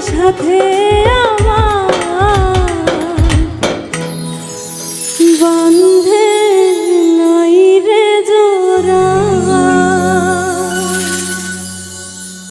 সাথে আমার